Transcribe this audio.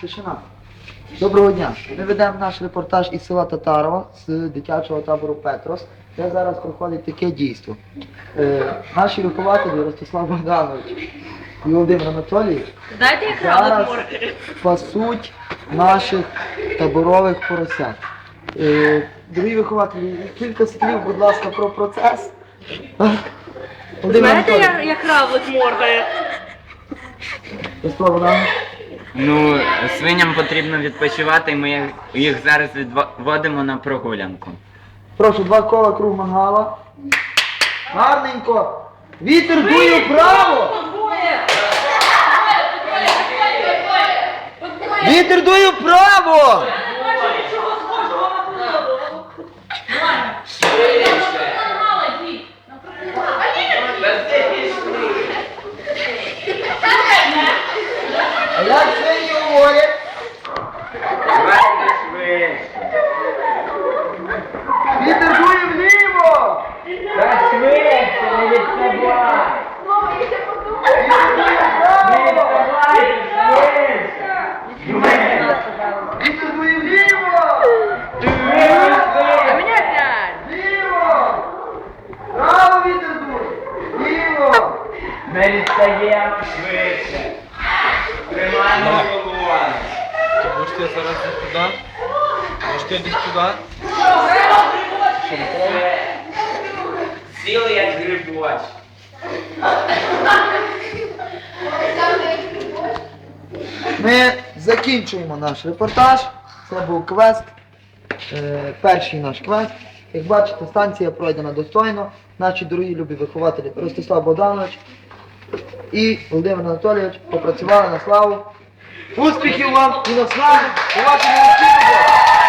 Тишина. Доброго дня. Ми ведемо наш репортаж із села Татарова з дитячого табору Петрос, де зараз проходить таке дійство. Е, наші вихователі Ростислав Богданович і Володимир Анатолійович Дайте я зараз пасуть наших таборових поросят. Е, дорогі вихователі, кілька слів, будь ласка, про процес. Володимир Знаєте, Анатолійович, як, як равлик моргає? Ростислав Богданович. Ну, свиням потрібно відпочивати, ми їх зараз відводимо на прогулянку. Прошу, два кола круг мангала. Гарненько. Вітер дує вправо. Вітер дує вправо. А як говорять? Вітер дує вліво. Та швидше, не відставай! Вітер дує вліво. А мене Право вітер дує! Ліво! Ми відстаємо швидше. Тримаємо зараз десь туди? Можете десь туди? Сіли як грибоч. Ми закінчуємо наш репортаж. Це був квест. Е, перший наш квест. Як бачите, станція пройдена достойно. Наші дорогі любі вихователі Ростислав Богданович і Володимир Анатолійович попрацювали на славу. Успіхів вам і наснаги у вашому навчанні!